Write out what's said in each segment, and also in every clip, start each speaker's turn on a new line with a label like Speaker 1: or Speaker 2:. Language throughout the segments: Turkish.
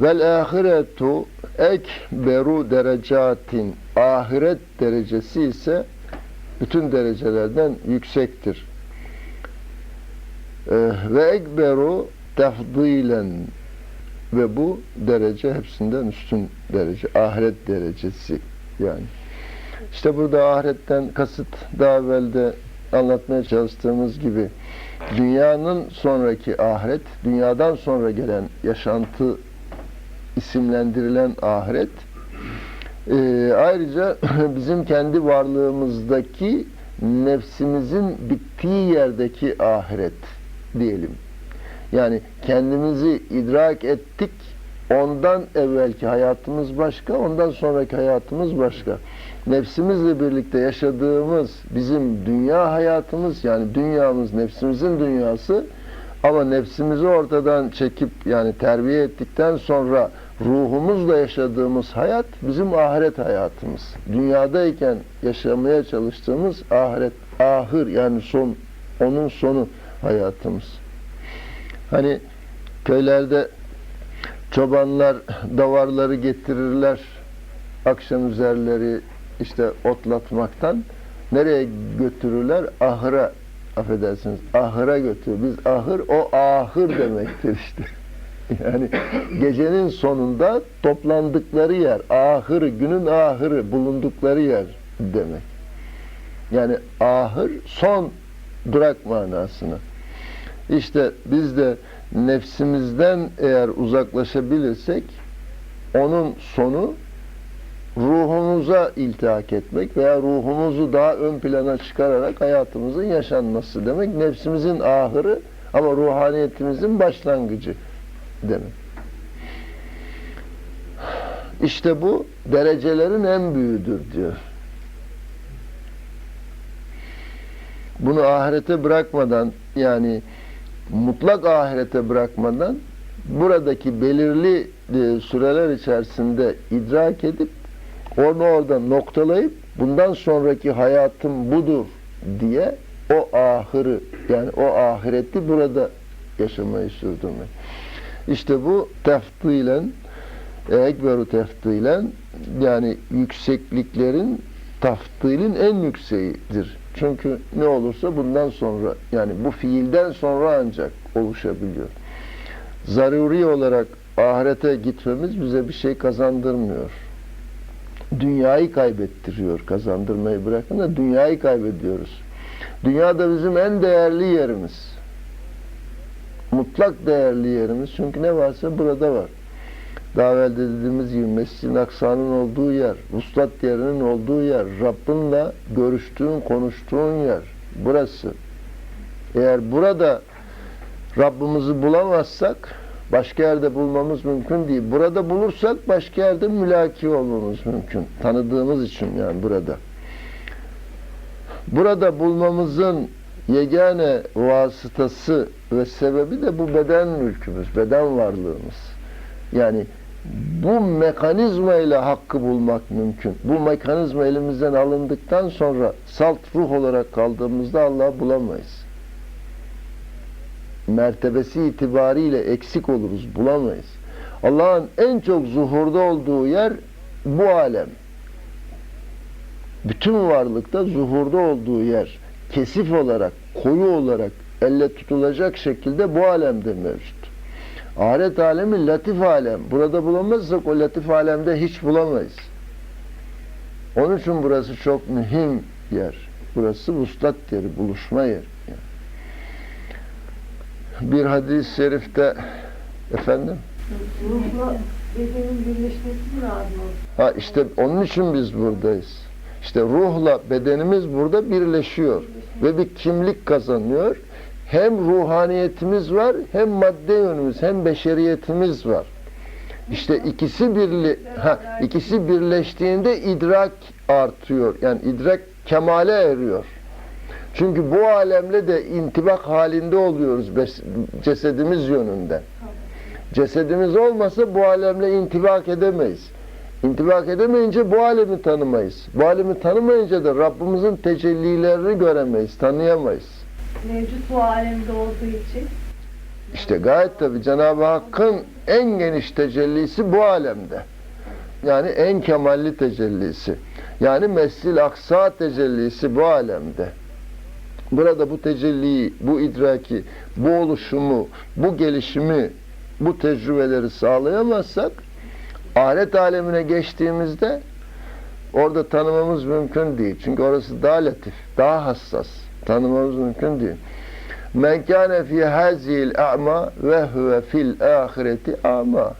Speaker 1: Vel ahiretu ekberu derecatin. Ahiret derecesi ise bütün derecelerden yüksektir. Ee, ve ekberu tefdilen ve bu derece hepsinden üstün derece. Ahiret derecesi yani. İşte burada ahiretten kasıt daha evvel de anlatmaya çalıştığımız gibi dünyanın sonraki ahiret, dünyadan sonra gelen yaşantı isimlendirilen ahiret e, ayrıca bizim kendi varlığımızdaki nefsimizin bittiği yerdeki ahiret diyelim. Yani kendimizi idrak ettik, ondan evvelki hayatımız başka, ondan sonraki hayatımız başka. Nefsimizle birlikte yaşadığımız bizim dünya hayatımız, yani dünyamız nefsimizin dünyası ama nefsimizi ortadan çekip yani terbiye ettikten sonra ruhumuzla yaşadığımız hayat bizim ahiret hayatımız. Dünyadayken yaşamaya çalıştığımız ahiret, ahir yani son, onun sonu hayatımız. Hani köylerde çobanlar davarları getirirler akşam üzerleri işte otlatmaktan nereye götürürler? Ahıra affedersiniz ahıra götürür. Biz ahır o ahır demektir işte. Yani gecenin sonunda toplandıkları yer, ahır, günün ahırı, bulundukları yer demek. Yani ahır son durak manasına. İşte biz de nefsimizden eğer uzaklaşabilirsek onun sonu ruhumuza iltihak etmek veya ruhumuzu daha ön plana çıkararak hayatımızın yaşanması demek. Nefsimizin ahırı ama ruhaniyetimizin başlangıcı demek. İşte bu derecelerin en büyüğüdür diyor. Bunu ahirete bırakmadan yani mutlak ahirete bırakmadan buradaki belirli e, süreler içerisinde idrak edip onu orada noktalayıp bundan sonraki hayatım budur diye o ahırı yani o ahireti burada yaşamayı sürdürmek. İşte bu teftilen ekberu teftilen yani yüksekliklerin taftilin en yükseğidir. Çünkü ne olursa bundan sonra yani bu fiilden sonra ancak oluşabiliyor. Zaruri olarak ahirete gitmemiz bize bir şey kazandırmıyor. Dünyayı kaybettiriyor kazandırmayı bırakın da dünyayı kaybediyoruz. Dünyada bizim en değerli yerimiz. Mutlak değerli yerimiz. Çünkü ne varsa burada var. Daha evvel de dediğimiz gibi Mescid-i Aksa'nın olduğu yer, Vuslat yerinin olduğu yer, Rabbinle görüştüğün, konuştuğun yer. Burası. Eğer burada Rabbimizi bulamazsak başka yerde bulmamız mümkün değil. Burada bulursak başka yerde mülaki olmamız mümkün. Tanıdığımız için yani burada. Burada bulmamızın yegane vasıtası ve sebebi de bu beden mülkümüz, beden varlığımız. Yani bu mekanizma ile hakkı bulmak mümkün. Bu mekanizma elimizden alındıktan sonra salt ruh olarak kaldığımızda Allah'ı bulamayız. Mertebesi itibariyle eksik oluruz, bulamayız. Allah'ın en çok zuhurda olduğu yer bu alem. Bütün varlıkta zuhurda olduğu yer kesif olarak, koyu olarak elle tutulacak şekilde bu alemde mevcut. Ahiret alemi latif alem. Burada bulamazsak o latif alemde hiç bulamayız. Onun için burası çok mühim yer. Burası vuslat yeri, buluşma yeri. Bir hadis-i şerifte efendim
Speaker 2: Ruhla bedenin birleşmesi lazım?
Speaker 1: ha işte onun için biz buradayız. İşte ruhla bedenimiz burada birleşiyor ve bir kimlik kazanıyor. Hem ruhaniyetimiz var, hem madde yönümüz, hem beşeriyetimiz var. İşte ikisi birli ha ikisi birleştiğinde idrak artıyor. Yani idrak kemale eriyor. Çünkü bu alemle de intibak halinde oluyoruz cesedimiz yönünden. Cesedimiz olmasa bu alemle intibak edemeyiz. İntibak edemeyince bu alemi tanımayız. Bu alemi tanımayınca da Rabbimizin tecellilerini göremeyiz, tanıyamayız.
Speaker 2: Mevcut bu alemde olduğu için
Speaker 1: İşte gayet tabi Cenab-ı Hakk'ın en geniş tecellisi bu alemde. Yani en kemalli tecellisi. Yani Mescid-i Aksa tecellisi bu alemde. Burada bu tecelliyi, bu idraki, bu oluşumu, bu gelişimi, bu tecrübeleri sağlayamazsak ahiret alemine geçtiğimizde orada tanımamız mümkün değil. Çünkü orası daha latif, daha hassas. Tanımamız mümkün değil. Men kâne fî hâzihil a'ma ve huve fil âhireti a'ma.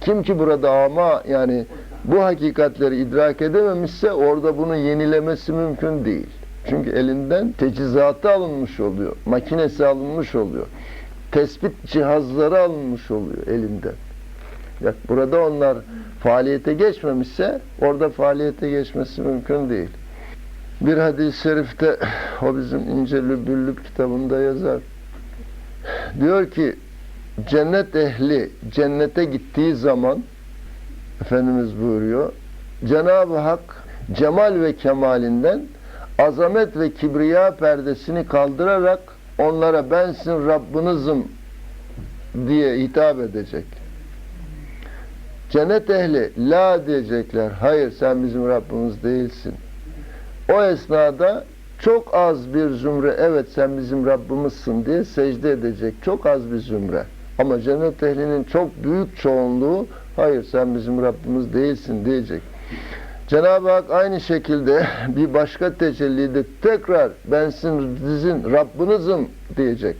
Speaker 1: Kim ki burada ama yani bu hakikatleri idrak edememişse orada bunu yenilemesi mümkün değil. Çünkü elinden tecizatı alınmış oluyor. Makinesi alınmış oluyor. Tespit cihazları alınmış oluyor elinden. Ya burada onlar faaliyete geçmemişse orada faaliyete geçmesi mümkün değil. Bir hadis-i şerifte o bizim İnce Lübüllüb kitabında yazar. Diyor ki cennet ehli cennete gittiği zaman Efendimiz buyuruyor Cenab-ı Hak cemal ve kemalinden azamet ve kibriya perdesini kaldırarak onlara bensin Rabbinizim diye hitap edecek. Cennet ehli la diyecekler. Hayır sen bizim Rabbimiz değilsin. O esnada çok az bir zümre evet sen bizim Rabbimizsin diye secde edecek. Çok az bir zümre. Ama cennet ehlinin çok büyük çoğunluğu hayır sen bizim Rabbimiz değilsin diyecek. Cenab-ı Hak aynı şekilde bir başka tecellide tekrar ben sizin Rabbinizim diyecek.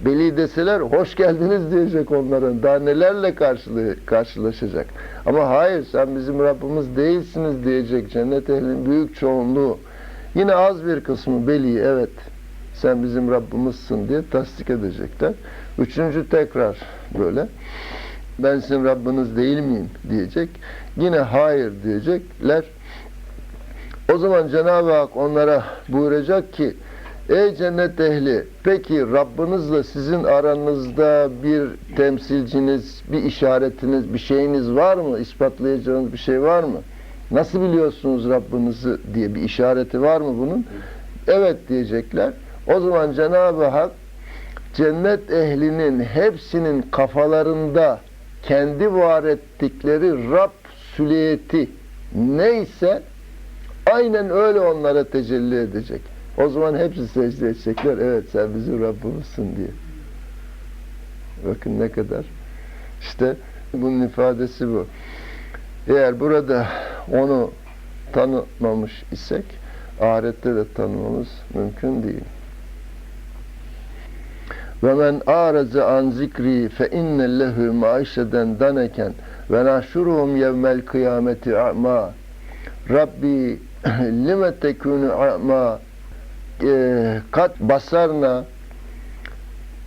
Speaker 1: Beli deseler hoş geldiniz diyecek onların. Daha nelerle karşılı, karşılaşacak. Ama hayır sen bizim Rabbimiz değilsiniz diyecek cennet ehlinin büyük çoğunluğu. Yine az bir kısmı Beli evet sen bizim Rabbimizsin diye tasdik edecekler. Üçüncü tekrar böyle ben sizin Rabbiniz değil miyim diyecek. Yine hayır diyecekler. O zaman Cenab-ı Hak onlara buyuracak ki Ey cennet ehli peki Rabbinizle sizin aranızda bir temsilciniz, bir işaretiniz, bir şeyiniz var mı? İspatlayacağınız bir şey var mı? Nasıl biliyorsunuz Rabbinizi diye bir işareti var mı bunun? Evet diyecekler. O zaman Cenab-ı Hak cennet ehlinin hepsinin kafalarında kendi var ettikleri Rab süliyeti neyse aynen öyle onlara tecelli edecek. O zaman hepsi secde edecekler. Evet sen bizim Rabbimizsin diye. Bakın ne kadar. İşte bunun ifadesi bu. Eğer burada onu tanımamış isek ahirette de tanımamız mümkün değil. Ve men araze an zikri fe inne lehu maişeden daneken ve nahşuruhum yevmel kıyameti a'ma Rabbi lime tekunu a'ma e, kat basarna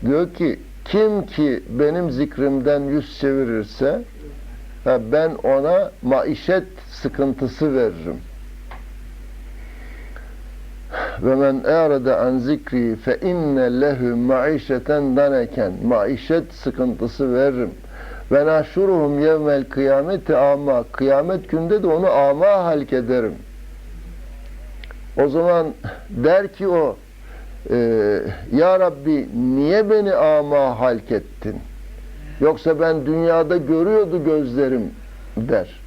Speaker 1: diyor ki kim ki benim zikrimden yüz çevirirse ben ona maişet sıkıntısı veririm. Ve men erade an zikri fe inne lehu maişeten daneken maişet sıkıntısı veririm. Ve nahşuruhum yevmel kıyameti ama kıyamet günde de onu ama halk ederim. O zaman der ki o e, Ya Rabbi niye beni ama halk ettin? Yoksa ben dünyada görüyordu gözlerim der.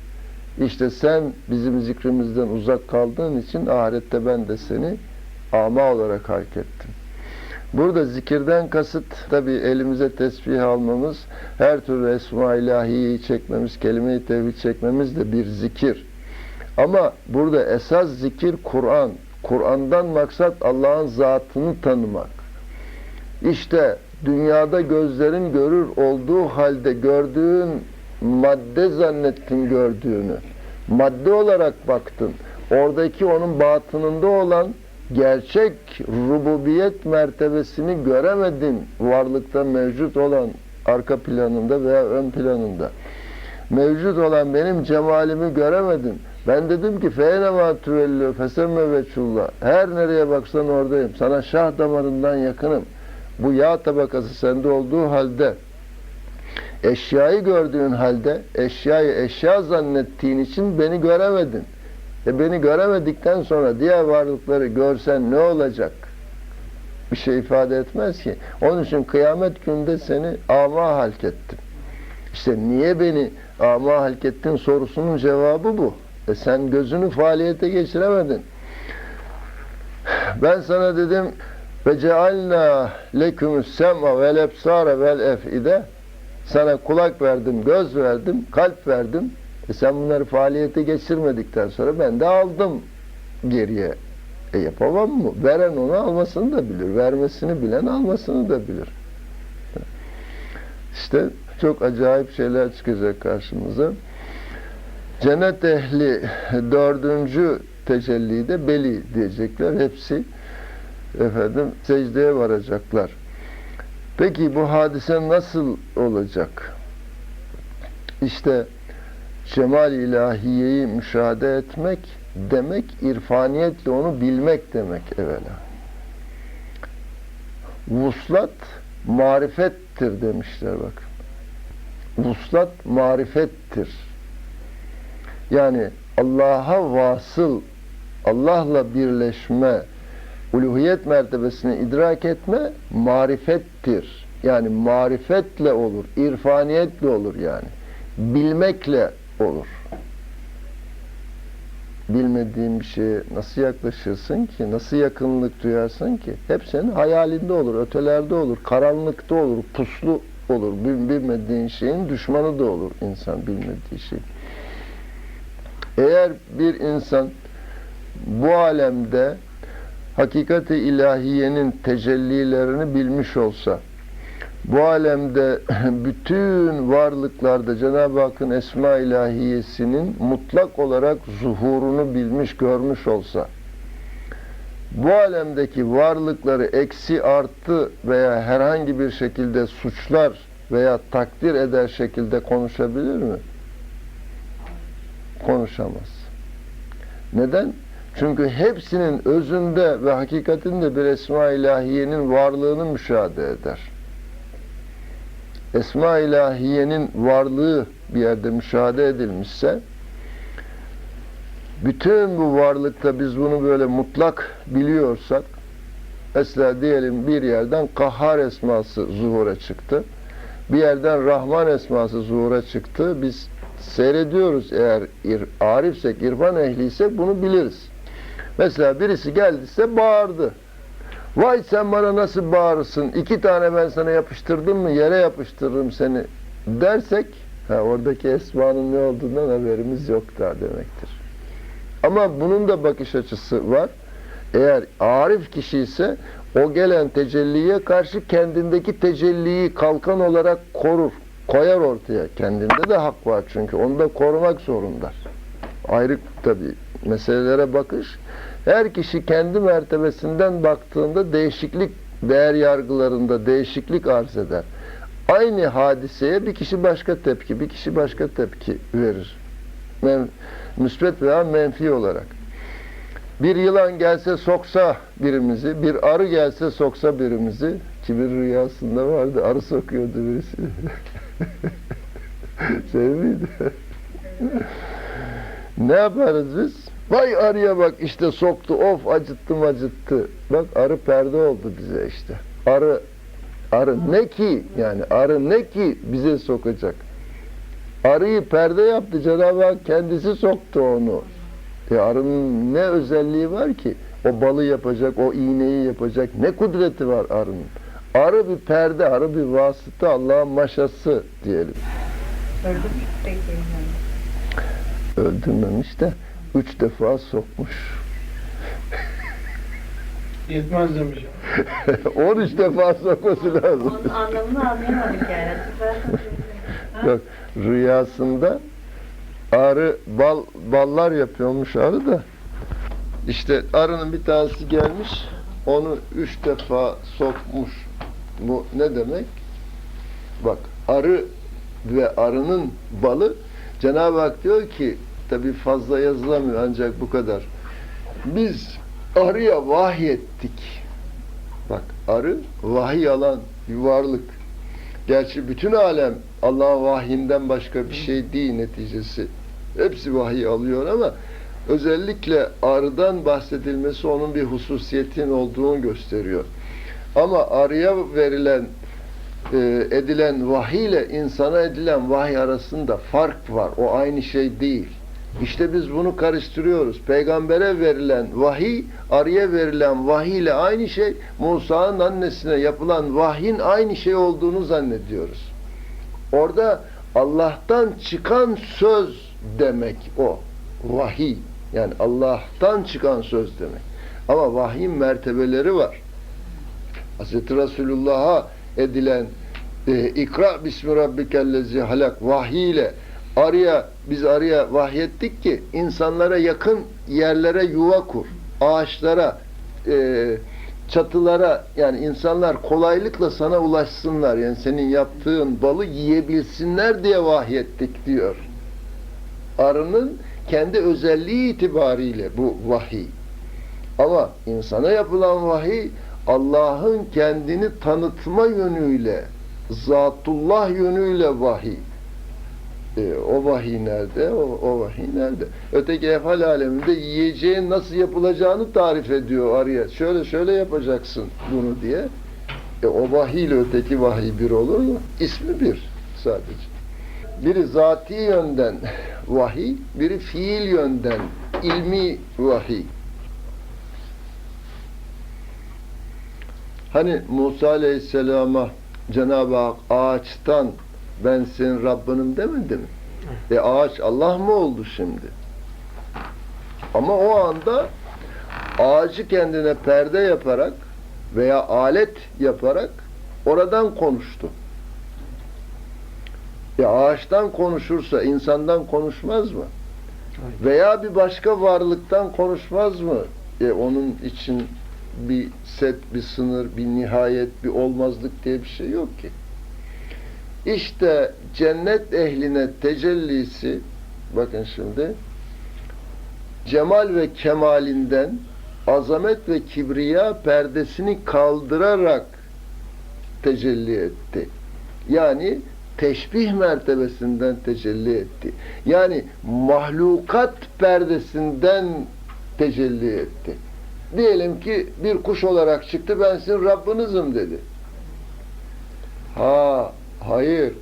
Speaker 1: İşte sen bizim zikrimizden uzak kaldığın için ahirette ben de seni ama olarak halk ettim. Burada zikirden kasıt tabi elimize tesbih almamız, her türlü esma ilahiyi çekmemiz, kelime-i tevhid çekmemiz de bir zikir. Ama burada esas zikir Kur'an. Kur'an'dan maksat Allah'ın zatını tanımak. İşte dünyada gözlerin görür olduğu halde gördüğün madde zannettin gördüğünü. Madde olarak baktın. Oradaki onun batınında olan gerçek rububiyet mertebesini göremedin. Varlıkta mevcut olan arka planında veya ön planında. Mevcut olan benim cemalimi göremedin. Ben dedim ki feynema tüvellü fesemme veçullah. Her nereye baksan oradayım. Sana şah damarından yakınım. Bu yağ tabakası sende olduğu halde eşyayı gördüğün halde eşyayı eşya zannettiğin için beni göremedin. E beni göremedikten sonra diğer varlıkları görsen ne olacak? bir şey ifade etmez ki. Onun için kıyamet günde seni ama halk ettim. İşte niye beni ama halk ettin sorusunun cevabı bu. E sen gözünü faaliyete geçiremedin. Ben sana dedim ve cealna lekümüs sem'a vel ebsara vel ef'ide sana kulak verdim, göz verdim, kalp verdim. E sen bunları faaliyete geçirmedikten sonra ben de aldım geriye. E yapamam mı? Veren onu almasını da bilir. Vermesini bilen almasını da bilir. İşte çok acayip şeyler çıkacak karşımıza. Cennet ehli dördüncü tecellide beli diyecekler. Hepsi efendim secdeye varacaklar. Peki bu hadise nasıl olacak? İşte cemal ilahiyeyi müşahede etmek demek irfaniyetle onu bilmek demek evvela. Vuslat marifettir demişler bak. Vuslat marifettir. Yani Allah'a vasıl, Allah'la birleşme, uluhiyet mertebesini idrak etme marifettir. Yani marifetle olur, irfaniyetle olur yani. Bilmekle olur. Bilmediğin bir şeye nasıl yaklaşırsın ki, nasıl yakınlık duyarsın ki? Hep senin hayalinde olur, ötelerde olur, karanlıkta olur, puslu olur. Bil- Bilmediğin şeyin düşmanı da olur insan bilmediği şey. Eğer bir insan bu alemde hakikati ilahiyenin tecellilerini bilmiş olsa, bu alemde bütün varlıklarda Cenab-ı Hakk'ın esma ilahiyesinin mutlak olarak zuhurunu bilmiş, görmüş olsa, bu alemdeki varlıkları eksi artı veya herhangi bir şekilde suçlar veya takdir eder şekilde konuşabilir mi? Konuşamaz. Neden? Çünkü hepsinin özünde ve hakikatinde bir esma ilahiyenin varlığını müşahede eder. Esma ilahiyenin varlığı bir yerde müşahede edilmişse bütün bu varlıkta biz bunu böyle mutlak biliyorsak mesela diyelim bir yerden Kahhar esması zuhura çıktı. Bir yerden Rahman esması zuhura çıktı. Biz seyrediyoruz eğer ir, arifsek, irfan ehliysek bunu biliriz. Mesela birisi geldiyse bağırdı. Vay sen bana nasıl bağırırsın? İki tane ben sana yapıştırdım mı yere yapıştırırım seni dersek ha, oradaki esmanın ne olduğundan haberimiz yok daha demektir. Ama bunun da bakış açısı var. Eğer arif kişi ise o gelen tecelliye karşı kendindeki tecelliyi kalkan olarak korur, koyar ortaya. Kendinde de hak var çünkü. Onu da korumak zorunda. Ayrı tabii meselelere bakış. Her kişi kendi mertebesinden baktığında değişiklik değer yargılarında değişiklik arz eder. Aynı hadiseye bir kişi başka tepki, bir kişi başka tepki verir. Men, müsbet veya menfi olarak. Bir yılan gelse soksa birimizi, bir arı gelse soksa birimizi, ki bir rüyasında vardı, arı sokuyordu birisi. şey miydi? ne yaparız biz? Vay arıya bak işte soktu, of acıttım acıttı. Bak arı perde oldu bize işte. Arı, arı ne ki yani arı ne ki bize sokacak? Arıyı perde yaptı Cenab-ı Hak kendisi soktu onu. E arının ne özelliği var ki? O balı yapacak, o iğneyi yapacak. Ne kudreti var arının? Arı bir perde, arı bir vasıta, Allah'ın maşası diyelim.
Speaker 3: Öldürmüş peki.
Speaker 1: Öldürmemiş de üç defa sokmuş.
Speaker 4: Yetmez demiş.
Speaker 1: 13 defa sokması lazım.
Speaker 3: Onun anlamını anlayamadık yani.
Speaker 1: Yok, rüyasında arı bal ballar yapıyormuş arı da. İşte arının bir tanesi gelmiş, onu üç defa sokmuş. Bu ne demek? Bak, arı ve arının balı Cenab-ı Hak diyor ki, tabi fazla yazılamıyor ancak bu kadar. Biz arıya vahyettik. Bak, arı vahiy alan bir varlık. Gerçi bütün alem Allah'ın vahyinden başka bir şey değil neticesi. Hepsi vahiy alıyor ama özellikle arıdan bahsedilmesi onun bir hususiyetin olduğunu gösteriyor. Ama arıya verilen e, edilen vahiy ile insana edilen vahiy arasında fark var. O aynı şey değil. İşte biz bunu karıştırıyoruz. Peygambere verilen vahiy, arıya verilen vahiy ile aynı şey. Musa'nın annesine yapılan vahyin aynı şey olduğunu zannediyoruz. Orada Allah'tan çıkan söz demek o. Vahiy. Yani Allah'tan çıkan söz demek. Ama vahyin mertebeleri var. Hz. Resulullah'a edilen e, ikra bismi rabbikellezi halak vahiy ile arıya biz arıya vahyettik ki insanlara yakın yerlere yuva kur. Ağaçlara e, çatılara yani insanlar kolaylıkla sana ulaşsınlar. Yani senin yaptığın balı yiyebilsinler diye vahyettik diyor. Arının kendi özelliği itibariyle bu vahiy. Ama insana yapılan vahiy Allah'ın kendini tanıtma yönüyle, zatullah yönüyle vahiy. E, o vahiy nerede? O, o vahiy nerede? Öteki efal aleminde yiyeceğin nasıl yapılacağını tarif ediyor arıya. Şöyle şöyle yapacaksın bunu diye. E, o vahiy ile öteki vahiy bir olur mu? İsmi bir sadece. Biri zati yönden vahiy, biri fiil yönden ilmi vahiy. Hani Musa Aleyhisselam'a Cenab-ı Hak ağaçtan ben senin Rabbinim demedi mi? E ağaç Allah mı oldu şimdi? Ama o anda ağacı kendine perde yaparak veya alet yaparak oradan konuştu. E ağaçtan konuşursa insandan konuşmaz mı? Veya bir başka varlıktan konuşmaz mı? E onun için bir set, bir sınır, bir nihayet, bir olmazlık diye bir şey yok ki. İşte cennet ehline tecellisi, bakın şimdi, cemal ve kemalinden azamet ve kibriya perdesini kaldırarak tecelli etti. Yani teşbih mertebesinden tecelli etti. Yani mahlukat perdesinden tecelli etti. Diyelim ki bir kuş olarak çıktı ben sizin Rabbinizim dedi. Ha, hayır.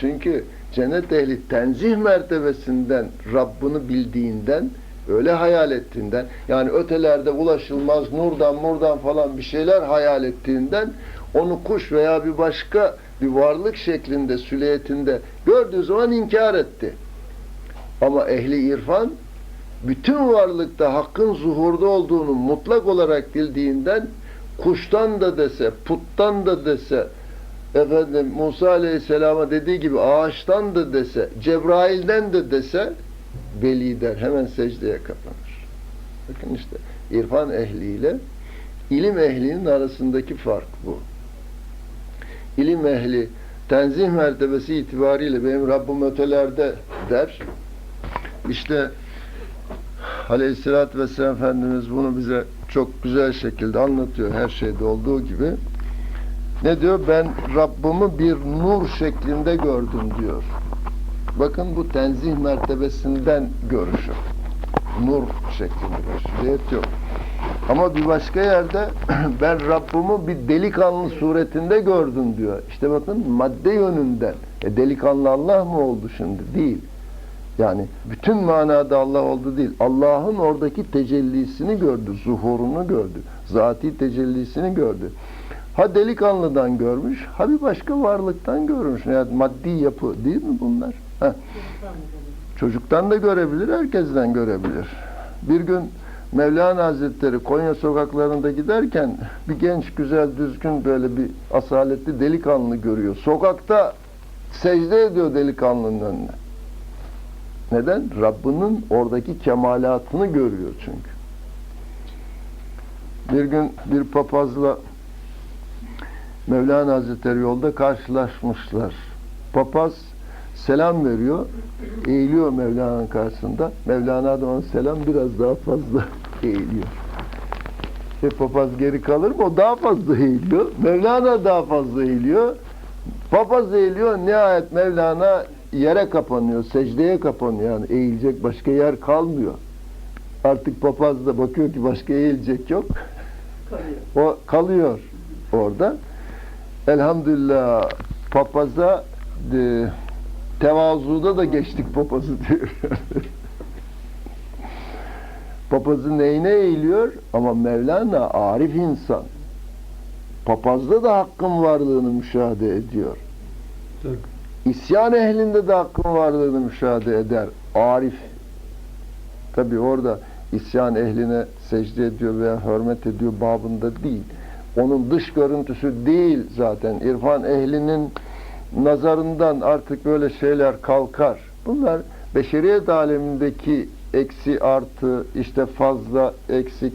Speaker 1: Çünkü cennet ehli tenzih mertebesinden Rabbini bildiğinden öyle hayal ettiğinden yani ötelerde ulaşılmaz nurdan murdan falan bir şeyler hayal ettiğinden onu kuş veya bir başka bir varlık şeklinde süleyetinde gördüğü zaman inkar etti. Ama ehli irfan bütün varlıkta hakkın zuhurda olduğunu mutlak olarak bildiğinden kuştan da dese, puttan da dese, efendim Musa Aleyhisselam'a dediği gibi ağaçtan da dese, Cebrail'den de dese veli der. Hemen secdeye kapanır. Bakın işte irfan ehliyle ilim ehlinin arasındaki fark bu. İlim ehli tenzih mertebesi itibariyle benim Rabbim ötelerde der. İşte Aleyhisselatü Vesselam Efendimiz bunu bize çok güzel şekilde anlatıyor her şeyde olduğu gibi. Ne diyor? Ben Rabbimi bir nur şeklinde gördüm diyor. Bakın bu tenzih mertebesinden görüşü. Nur şeklinde görüşü. yok. Ama bir başka yerde ben Rabbimi bir delikanlı suretinde gördüm diyor. İşte bakın madde yönünden. E delikanlı Allah mı oldu şimdi? Değil. Yani bütün manada Allah oldu değil. Allah'ın oradaki tecellisini gördü, zuhurunu gördü. Zati tecellisini gördü. Ha delikanlıdan görmüş, ha bir başka varlıktan görmüş. Yani maddi yapı değil mi bunlar? Heh. Çocuktan da görebilir, herkesten görebilir. Bir gün Mevlana Hazretleri Konya sokaklarında giderken bir genç, güzel, düzgün böyle bir asaletli delikanlı görüyor. Sokakta secde ediyor delikanlının önüne. Neden? Rabbinin oradaki kemalatını görüyor çünkü. Bir gün bir papazla Mevlana Hazretleri yolda karşılaşmışlar. Papaz selam veriyor, eğiliyor Mevlana'nın karşısında. Mevlana da ona selam biraz daha fazla eğiliyor. E papaz geri kalır mı? O daha fazla eğiliyor. Mevlana daha fazla eğiliyor. Papaz eğiliyor. Nihayet Mevlana yere kapanıyor, secdeye kapanıyor. Yani eğilecek başka yer kalmıyor. Artık papaz da bakıyor ki başka eğilecek yok. O kalıyor. orada. Elhamdülillah papaza e, tevazuda da geçtik papazı diyor. Papazı neyine eğiliyor? Ama Mevlana arif insan. Papazda da hakkın varlığını müşahede ediyor.
Speaker 4: Tabii.
Speaker 1: İsyan ehlinde de hakkın varlığını müşahede eder. Arif. Tabi orada isyan ehline secde ediyor veya hürmet ediyor babında değil. Onun dış görüntüsü değil zaten. İrfan ehlinin nazarından artık böyle şeyler kalkar. Bunlar beşeriyet alemindeki eksi artı, işte fazla eksik,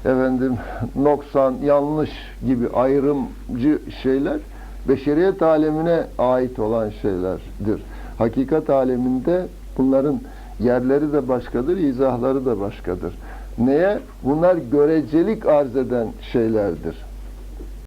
Speaker 1: efendim noksan, yanlış gibi ayrımcı şeyler beşeriyet alemine ait olan şeylerdir. Hakikat aleminde bunların yerleri de başkadır, izahları da başkadır. Neye? Bunlar görecelik arz eden şeylerdir.